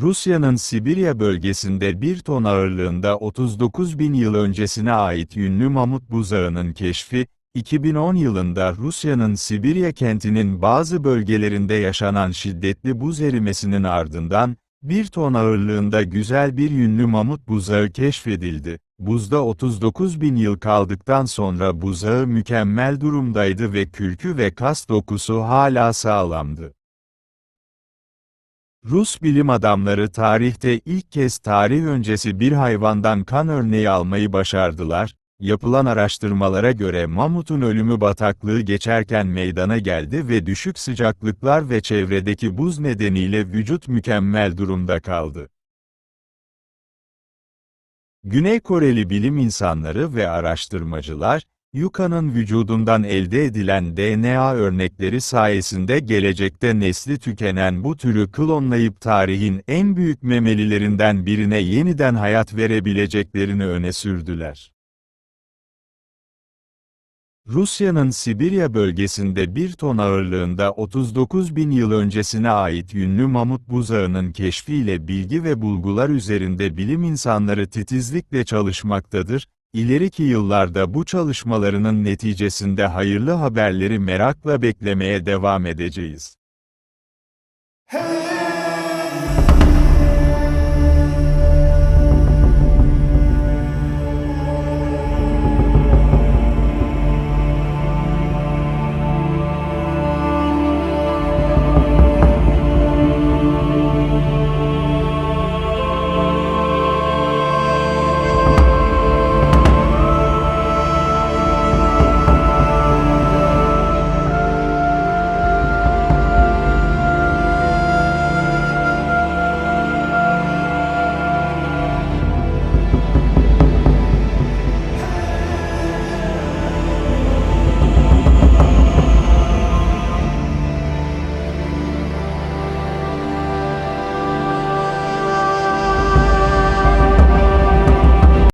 Rusya'nın Sibirya bölgesinde 1 ton ağırlığında 39 bin yıl öncesine ait ünlü mamut buzağının keşfi, 2010 yılında Rusya'nın Sibirya kentinin bazı bölgelerinde yaşanan şiddetli buz erimesinin ardından, 1 ton ağırlığında güzel bir yünlü mamut buzağı keşfedildi. Buzda 39 bin yıl kaldıktan sonra buzağı mükemmel durumdaydı ve kürkü ve kas dokusu hala sağlamdı. Rus bilim adamları tarihte ilk kez tarih öncesi bir hayvandan kan örneği almayı başardılar. Yapılan araştırmalara göre mamutun ölümü bataklığı geçerken meydana geldi ve düşük sıcaklıklar ve çevredeki buz nedeniyle vücut mükemmel durumda kaldı. Güney Koreli bilim insanları ve araştırmacılar, Yuka'nın vücudundan elde edilen DNA örnekleri sayesinde gelecekte nesli tükenen bu türü klonlayıp tarihin en büyük memelilerinden birine yeniden hayat verebileceklerini öne sürdüler. Rusya'nın Sibirya bölgesinde 1 ton ağırlığında 39 bin yıl öncesine ait ünlü mamut buzağının keşfiyle bilgi ve bulgular üzerinde bilim insanları titizlikle çalışmaktadır, İleriki yıllarda bu çalışmalarının neticesinde hayırlı haberleri merakla beklemeye devam edeceğiz. Hey!